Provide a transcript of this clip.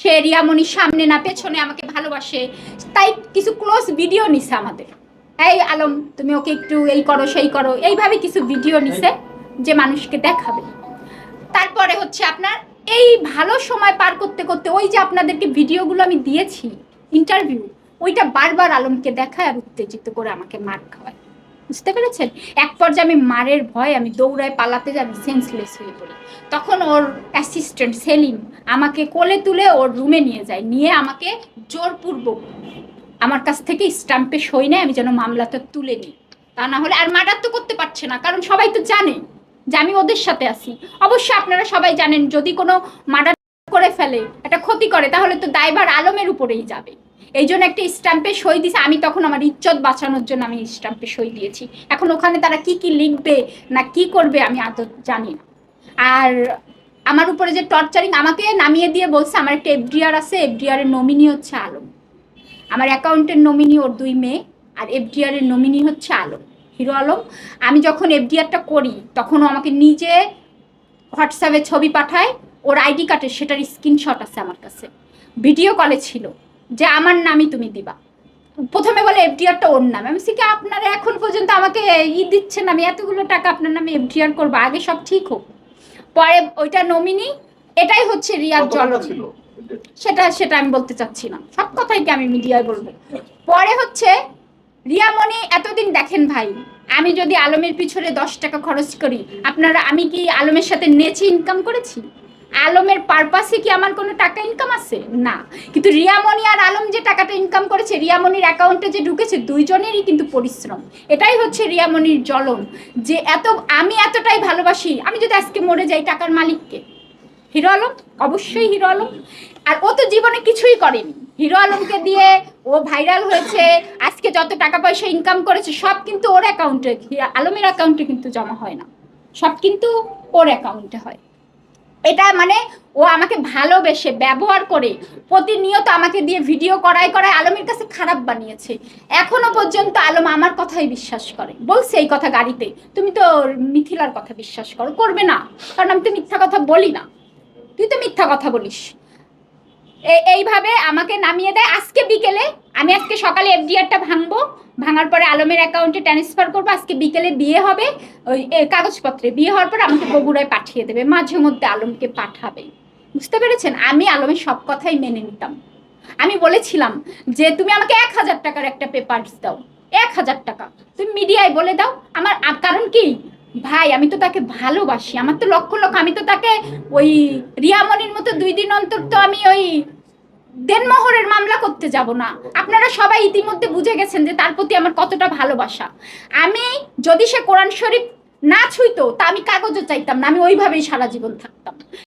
সে রিয়ামণির সামনে না পেছনে আমাকে ভালোবাসে। তাই কিছু ক্লোজ ভিডিও নিছে আমাদের। এই আলম তুমি ওকে একটু এই করো সেই করো। এইভাবে কিছু ভিডিও নিছে যে মানুষকে দেখাবে। তারপরে হচ্ছে আপনার এই ভালো সময় পার করতে করতে ওই যে আপনাদেরকে ভিডিওগুলো আমি দিয়েছি ইন্টারভিউ ওইটা বারবার আলমকে দেখায় আর উত্তেজিত করে আমাকে মার খাওয়ায়। বুঝতে পেরেছেন? এক পর্যায়ে আমি মারের ভয় আমি দৌড়ায় পালাতে যাই সেন্সলেস হয়ে পড়ি। তখন ওর অ্যাসিস্ট্যান্ট সেলিম আমাকে কোলে তুলে ওর রুমে নিয়ে যায়, নিয়ে আমাকে জোরপূর্বক আমার কাছ থেকে স্টাম্পে সই নেয়, আমি যেন মামলাটা তুলে নিই। তা না হলে আর মার্ডার তো করতে পারছে না, কারণ সবাই তো জানে যে আমি ওদের সাথে আছি। অবশ্যই আপনারা সবাই জানেন, যদি কোনো মার্ডার করে ফেলে, একটা ক্ষতি করে, তাহলে তো দায়ভার আলমের উপরেই যাবে। এই জন্য একটা স্ট্যাম্পে সই দিছে। আমি তখন আমার ইজ্জত বাঁচানোর জন্য আমি স্ট্যাম্পে সই দিয়েছি। এখন ওখানে তারা কি কি লিখবে না কি করবে আমি আদৌ জানি না। আর আমার উপরে যে টর্চারিং আমাকে নামিয়ে দিয়ে বলছে, আমার একটা এফডিআর আছে, এফডিআর এর নমিনি হচ্ছে আলম। আমার অ্যাকাউন্টের নমিনি ওর দুই মেয়ে, আর এফডিআর এর নমিনি হচ্ছে আলম, হিরো আলম। আমি যখন এফডিআরটা করি তখন ও আমাকে নিজে হোয়াটসঅ্যাপে ছবি পাঠায়, ওর আইডি কার্ডের সেটার স্ক্রিনশট আছে আমার কাছে। ভিডিও কলে ছিল। যে আমার নামই তুমি দিবা। প্রথমে বলে এফডিআরটা ওর নামে। আমি বলছি কি আপনারা এখন পর্যন্ত আমাকে ই দিচ্ছেন আমি এতগুলো টাকা আপনার নামে এফডিআর করব। আগে সব ঠিক হোক। পরে ওইটা নমিনি এটাই হচ্ছে রিয়ার জল সেটা সেটা আমি বলতে চাচ্ছি না সব কথাই কি আমি মিডিয়ায় বলব? পরে হচ্ছে রিয়ামণি এতদিন দেখেন ভাই আমি যদি আলমের পিছনে দশ টাকা খরচ করি আপনারা আমি কি আলমের সাথে নেচে ইনকাম করেছি? আলমের পারপাসে কি আমার কোনো টাকা ইনকাম আছে? না। কিন্তু রিয়ামণি আর আলম যে টাকাটা ইনকাম করেছে, রিয়ামণির অ্যাকাউন্টে যে ঢুকেছে, দুইজনেরই কিন্তু পরিশ্রম। এটাই হচ্ছে রিয়ামণির জ্বলন। যে এত, আমি এতটাই ভালোবাসি, আমি যদি আজকে মরে যাই টাকার মালিককে। হিরো আলম? অবশ্যই হিরো আলম। আর ও তো জীবনে কিছুই করেনি। হিরো আলমকে দিয়ে ও ভাইরাল হয়েছে, আজকে যত টাকা পয়সা ইনকাম করেছে, সব কিন্তু ওর অ্যাকাউন্টে আলমের অ্যাকাউন্টে কিন্তু জমা হয় না। সব কিন্তু ওর অ্যাকাউন্টে হয়। এটা মানে ও আমাকে ভালোবেসে, ব্যবহার করে, প্রতিনিয়ত আমাকে দিয়ে ভিডিও করায় করায় আলমের কাছে খারাপ বানিয়েছে। এখনও পর্যন্ত আলম আমার কথাই বিশ্বাস করে। বলছে এই কথা গাড়িতে। তুমি তো মিথিলার কথা বিশ্বাস করো। করবে না। কারণ আমি তো মিথ্যা কথা বলি না। তুই তো মিথ্যা কথা বলিস। এইভাবে আমাকে নামিয়ে দেয়। আজকে বিকেলে আমি আজকে সকালে এফডিআরটা ভাঙবো, ভাঙার পরে আলমের অ্যাকাউন্টে ট্রান্সফার করব, আজকে বিকেলে বিয়ে হবে, ওই কাগজপত্রে। বিয়ে হওয়ার পর আমাকে বগুড়ায় পাঠিয়ে দেবে, মাঝে মধ্যে আলমকে পাঠাবে। বুঝতে পেরেছেন? আমি আলমের সব কথাই মেনে নিতাম। আমি বলেছিলাম যে, তুমি আমাকে এক হাজার টাকার একটা পেপারস দাও, এক হাজার টাকা। তুমি মিডিয়ায় বলে দাও, আমার কারণ কি? ভাই, আমি তো তাকে ভালোবাসি, আমার তো লক্ষ লক্ষ, আমি তো তাকে ওই রিয়ামণির মতো দুই দিন অন্তর তো আমি ওই দেনমোহরের মামলা করতে যাব না। আপনারা সবাই ইতিমধ্যে বুঝে গেছেন যে তার প্রতি আমার কতটা ভালোবাসা। আমি যদি সে কোরআন শরীফ না ছুঁইতো, তা আমি কাগজও চাইতাম না, আমি ওইভাবেই সারা জীবন থাকতাম।